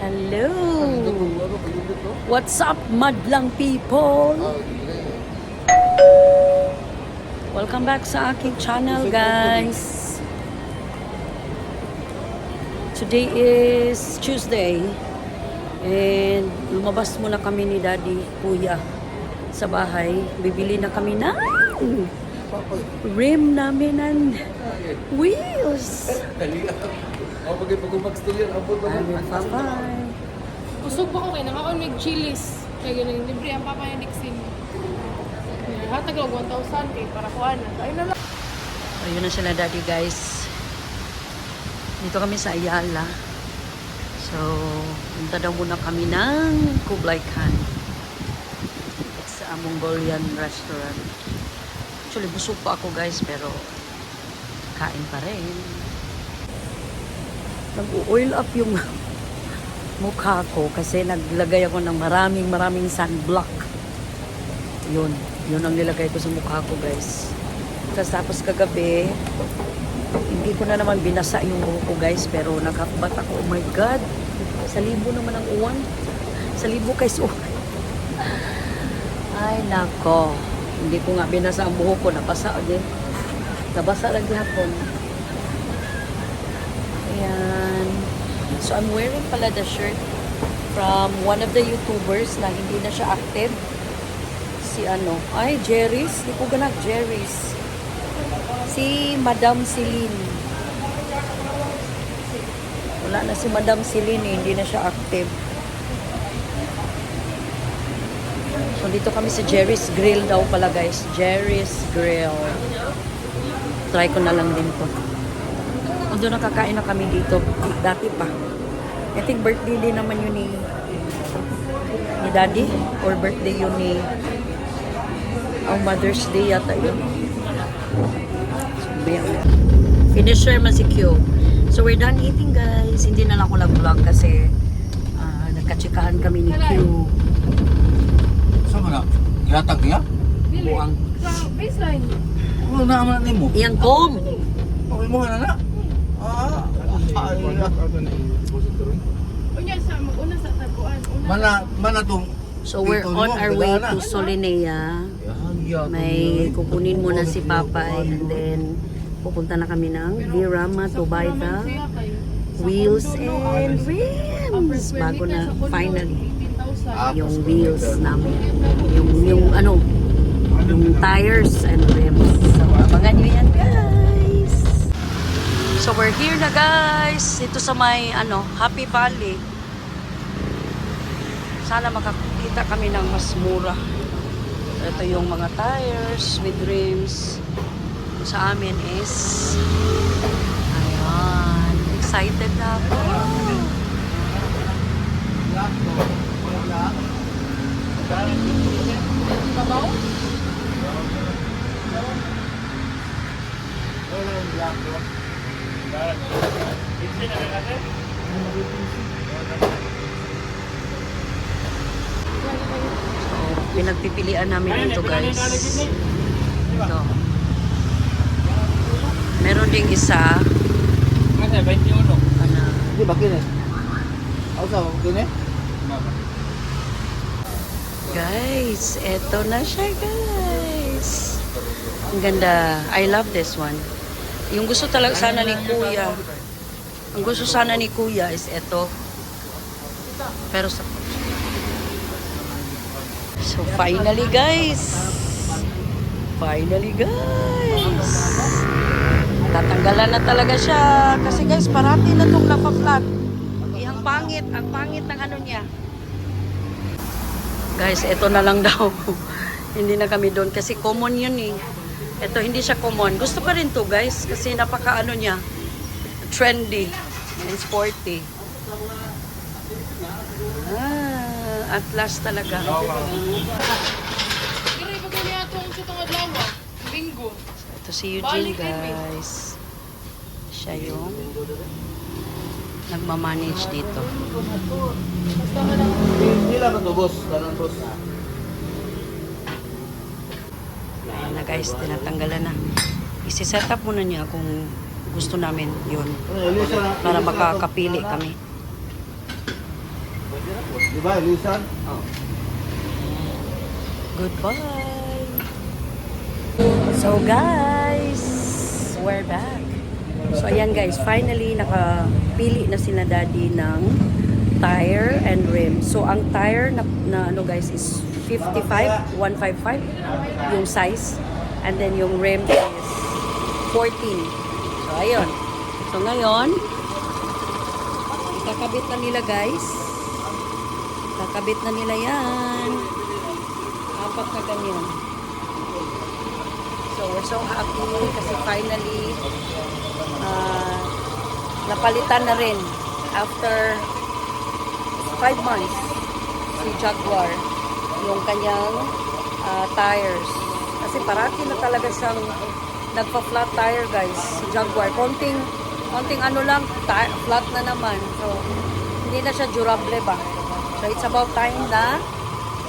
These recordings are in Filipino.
Hello! What's up, madlang people? Welcome back sa aking channel, guys. Today is Tuesday. And lumabas muna kami ni Daddy, Kuya, sa bahay. Bibili na kami ng rim namin ng wheels. Ako pag ipag-umags to yan, abot na Ay, bye-bye. Usog pa ko kay nakakaon may chilis. Kaya ganun, libre ang papa niya Dixon. Hatag lang 1,000 kay para kuha na. Ay na lang. Ayun na sila daddy guys. Dito kami sa Ayala. So, punta daw muna kami ng Kublai Khan. Sa Mongolian restaurant. Actually, busog pa ako guys, pero kain pa rin. Nag-oil up yung mukha ko kasi naglagay ako ng maraming maraming sunblock. Yun. Yun ang nilagay ko sa mukha ko guys. Tapos tapos kagabi, hindi ko na naman binasa yung buhok ko guys, pero nakabat ako. Oh my God! Sa libo naman ang uwan. Sa libo kay so. Ay, nako. Hindi ko nga binasa ang buhok ko. Nabasa din. Nabasa lang hapon. Ayan. So, I'm wearing pala the shirt from one of the YouTubers na hindi na siya active. Si ano? Ay, Jerry's. Hindi ko ganap, Jerry's. Si Madam Celine. Wala na si Madam Celine, eh. hindi na siya active. So dito kami sa Jerry's Grill daw pala guys. Jerry's Grill. Try ko na lang din to. Although nakakain na kami dito dati pa. I think birthday din naman yun ni ni Daddy or birthday yun ni ang Mother's Day yata yun. Finisher man si Q. So we're done eating guys. Hindi na lang ako nag-vlog kasi ah, nagkatsikahan kami ni Q. Ilatag niya? Dili. Buang. Sa baseline. Ano na naman ni mo? Iyang kom. Okay mo na na? Ah, ay, Unya sa mag-una sa taguan. Una mana, mana tong So we're on our way to Solinea. May kukunin muna si Papay and then pupunta na kami ng Virama to buy the wheels and rims bago na finally 18,000. yung wheels namin. Yung, yung ano, yung tires and rims. So, abangan nyo yan, guys! So, we're here na, guys! Ito sa may, ano, Happy Valley. Sana makakita kami ng mas mura. Ito yung mga tires with rims. Sa amin is, ayan, excited na ako. Pinagpipilian namin ito guys. Ito. Meron ding isa. Ano, Di ba kini? Ako sa kini? Guys, eto na siya guys. Ang ganda. I love this one. Yung gusto talaga sana ni Kuya. Ang gusto sana ni Kuya is eto. Pero sa So finally guys. Finally guys. Tatanggalan na talaga siya. Kasi guys, parati na itong napa-flat. Ang pangit, ang pangit ng ano niya. Guys, ito na lang daw. hindi na kami doon kasi common yun eh. Ito, hindi siya common. Gusto ko rin to guys kasi napaka ano niya. Trendy and sporty. Ah, at last talaga. Ito si Eugene guys. Siya yung nagmamanage dito. Basta ka lang. Ito, boss. Ganun, boss. Ayan na guys, tinatanggalan na. Isi-set up muna niya kung gusto namin yun. Oh, Lisa. Para makakapili kami. Di ba, Lisa? Goodbye! So guys, we're back. So ayan guys, finally nakapili na sila daddy ng tire and rim. So ang tire na, na ano guys is 55, 155 yung size. And then yung rim is 14. So ayun. So ngayon, kakabit na nila guys. Kakabit na nila yan. Apat na ganyan. So, we're so happy kasi finally uh, napalitan na rin after 5 months si Jaguar yung kanyang uh, tires. Kasi parati na talaga siyang nagpa-flat tire guys, si Jaguar. Konting, konting ano lang, flat na naman. So, hindi na siya durable ba? So, it's about time na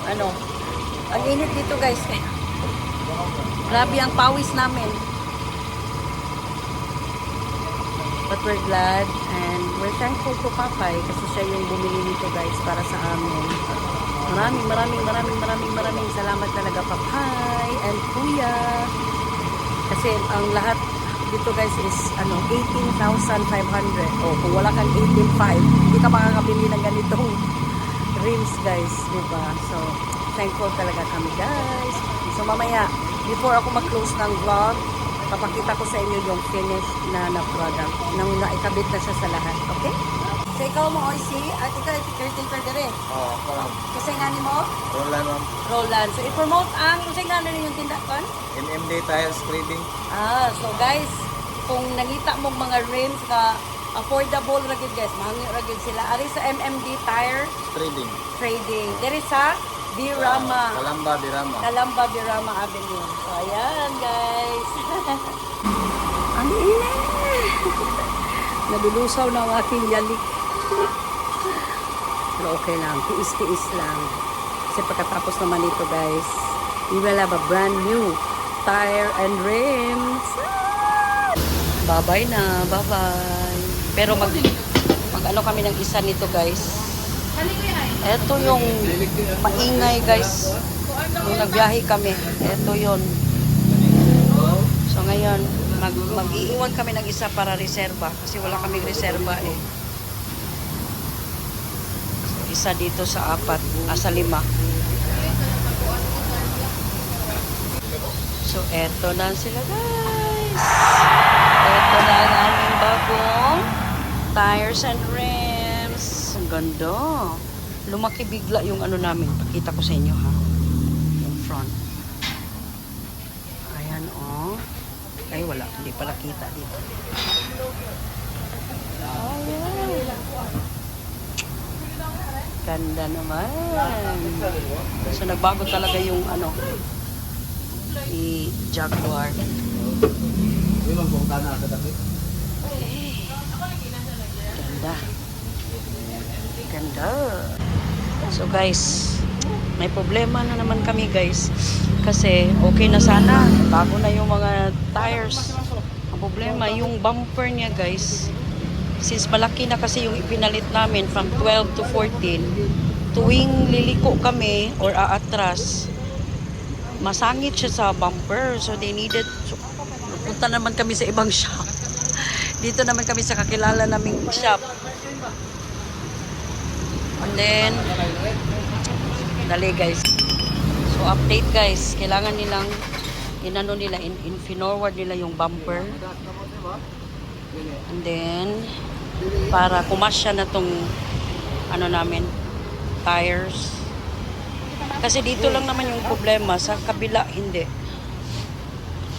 ano, ang init dito guys. Grabe ang pawis namin. But we're glad and we're thankful to Papay kasi siya yung bumili nito guys para sa amin. Maraming maraming maraming maraming maraming salamat talaga Papay and Kuya. Kasi ang lahat dito guys is ano 18,500. O kung wala kang 18,500, hindi ka makakabili ng ganitong rims guys, di ba? So, thankful talaga kami guys. So, mamaya, before ako mag-close ng vlog, papakita ko sa inyo yung finished na na product nang naikabit na siya sa lahat. Okay? So, ikaw mo, Oisy, at ikaw, caretaker rin. Oo, parang Kasi nga ni mo, Roland ma'am. Roland. So, i-promote ang, kasi nga rin yung tindakan. MMD Tires Trading. Ah, so guys, kung nangita mo mga rims ka affordable ra gyud guys, mahangi ra gyud sila. Ari sa MMD Tire Trading. Trading. Diri sa Birama. Kalamba, Dirama. Kalamba Birama Avenue. So ayan guys. Ang init. Nalulusaw na ang aking yalik. Pero okay lang. Tiis-tiis lang. Kasi pagkatapos naman ito guys, we will have a brand new tire and rims. Ah! Bye-bye na. Bye-bye. Pero mag, mag ano kami ng isa nito guys. Ito yung maingay guys. Nung nagbiyahe kami. Ito yon. So ngayon, mag, mag-iiwan kami ng isa para reserva. Kasi wala kaming reserva eh. Isa dito sa apat, ah, sa lima. So, eto na sila guys. Eto na ang aming bagong tires and rims. Ang ganda. Lumaki bigla yung ano namin. Pakita ko sa inyo ha. Yung front. Ayan oh. Ay wala. Hindi pala kita dito. Ganda naman. So nagbago talaga yung ano ni Jaguar. Dami. Ganda. Ganda. So guys, may problema na naman kami guys. Kasi okay na sana. Bago na yung mga tires. Ang problema, yung bumper niya guys. Since malaki na kasi yung ipinalit namin from 12 to 14, tuwing liliko kami or aatras, masangit siya sa bumper. So they needed, so, punta naman kami sa ibang shop. Dito naman kami sa kakilala naming shop. Then, dali guys. So update guys, kailangan nilang inano nila, in, in forward nila yung bumper. And then, para kumasya na tong ano namin, tires. Kasi dito lang naman yung problema, sa kabila hindi.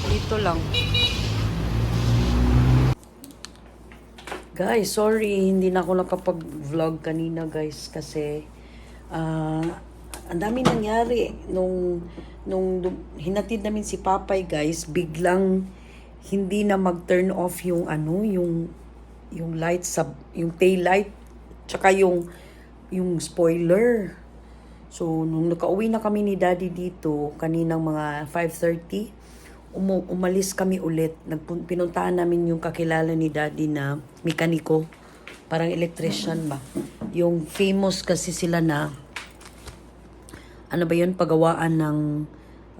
Dito lang. Guys, sorry, hindi na ako nakapag-vlog kanina guys kasi ah ang dami nangyari nung nung hinatid namin si Papay guys, biglang hindi na mag-turn off yung ano, yung yung light sa yung tail light tsaka yung yung spoiler. So nung nakauwi na kami ni Daddy dito kaninang mga 5:30, umu- umalis kami ulit. Nagpun- pinuntahan namin yung kakilala ni daddy na mekaniko. Parang electrician ba. Yung famous kasi sila na ano ba yun, pagawaan ng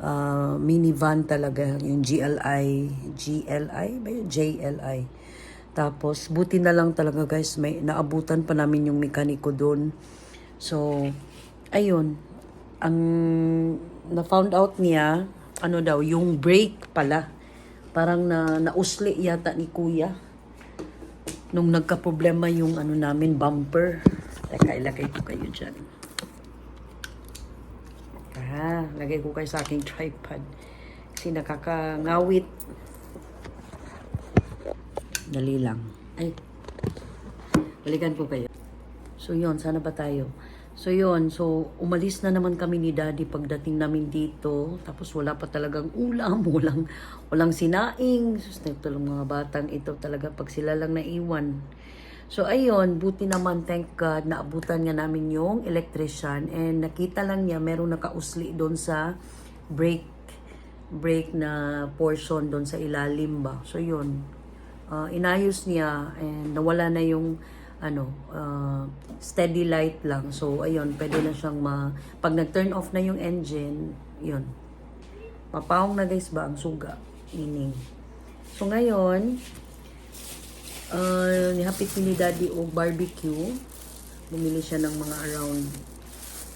ah, minivan talaga, yung GLI, GLI ba yun? JLI. Tapos, buti na lang talaga guys, may naabutan pa namin yung mekaniko doon. So, ayun, ang na-found out niya, ano daw, yung brake pala. Parang na nausli yata ni kuya. Nung nagka-problema yung ano namin, bumper. Teka, ilagay ko kayo dyan. Ah, lagay ko kayo sa aking tripod. Kasi nakakangawit. Dali lang. Ay. Balikan ko kayo. So yon sana ba tayo? So yon so umalis na naman kami ni Daddy pagdating namin dito. Tapos wala pa talagang ulam, walang, walang sinaing. Sus, lang mga batang ito talaga pag sila lang naiwan. So ayun, buti naman, thank God, naabutan nga namin yung electrician and nakita lang niya merong nakausli doon sa brake brake na portion doon sa ilalim ba. So yun, uh, inayos niya and nawala na yung ano, uh, steady light lang. So ayun, pwede na siyang ma... Pag nag-turn off na yung engine, yun. Papawang na guys ba ang suga? Ining. So ngayon, uh, nihapit ni Daddy o barbecue. Bumili siya ng mga around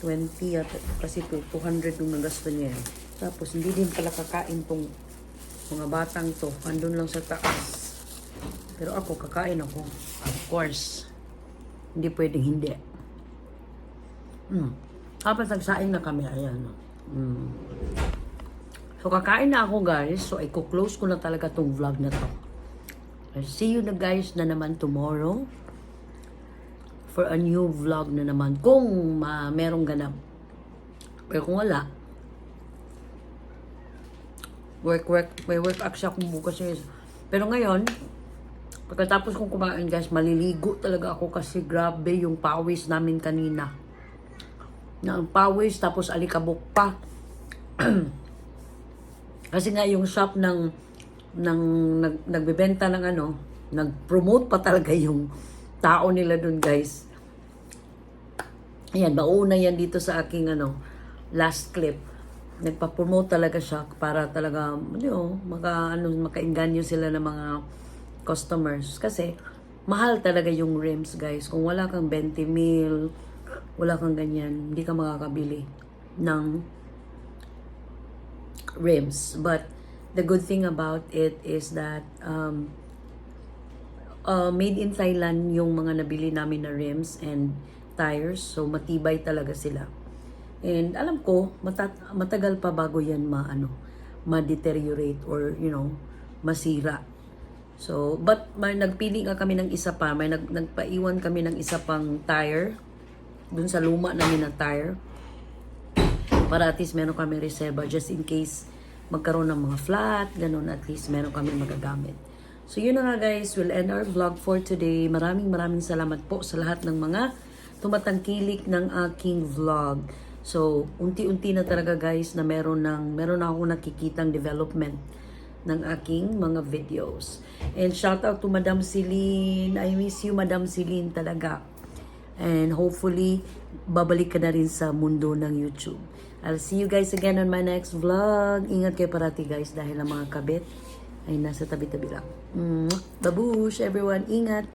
20 at kasi to 200 yung nagasto niya. eh. Tapos hindi din pala kakain tong mga batang to. Andun lang sa taas. Pero ako, kakain ako. Of course. Hindi pwedeng hindi. Mm. Tapos nagsaing na kami. Ayan. Mm. So, kakain na ako guys. So, i-close ko na talaga tong vlog na to. See you na guys na naman tomorrow for a new vlog na naman kung ma merong ganap. Pero kung wala, work, work, may work actually akong bukas yun. Pero ngayon, pagkatapos kong kumain guys, maliligo talaga ako kasi grabe yung pawis namin kanina. Na ang pawis, tapos alikabok pa. kasi nga yung shop ng ng nag, nagbebenta ng ano, nag-promote pa talaga yung tao nila dun guys. Ayan, mauna yan dito sa aking ano, last clip. Nagpa-promote talaga siya para talaga, know, maka, ano, makainganyo sila ng mga customers. Kasi, mahal talaga yung rims, guys. Kung wala kang 20 mil, wala kang ganyan, hindi ka makakabili ng rims. But, the good thing about it is that, um, uh, made in Thailand yung mga nabili namin na rims and tires. So, matibay talaga sila. And alam ko, mata- matagal pa bago yan ma, ano, ma-deteriorate or, you know, masira. So, but may nagpili nga kami ng isa pa. May nag, nagpaiwan kami ng isa pang tire. Dun sa luma namin na tire. Para at least meron kami reserva just in case magkaroon ng mga flat, ganun at least meron kami magagamit. So yun na nga guys, we'll end our vlog for today. Maraming maraming salamat po sa lahat ng mga tumatangkilik ng aking vlog. So, unti-unti na talaga guys na meron ng meron na ako nakikitang development ng aking mga videos. And shout out to Madam Celine. I miss you Madam Celine talaga. And hopefully, babalik ka na rin sa mundo ng YouTube. I'll see you guys again on my next vlog. Ingat kayo parati guys dahil ang mga kabit ay nasa tabi-tabi lang. Mwah! Babush everyone. Ingat!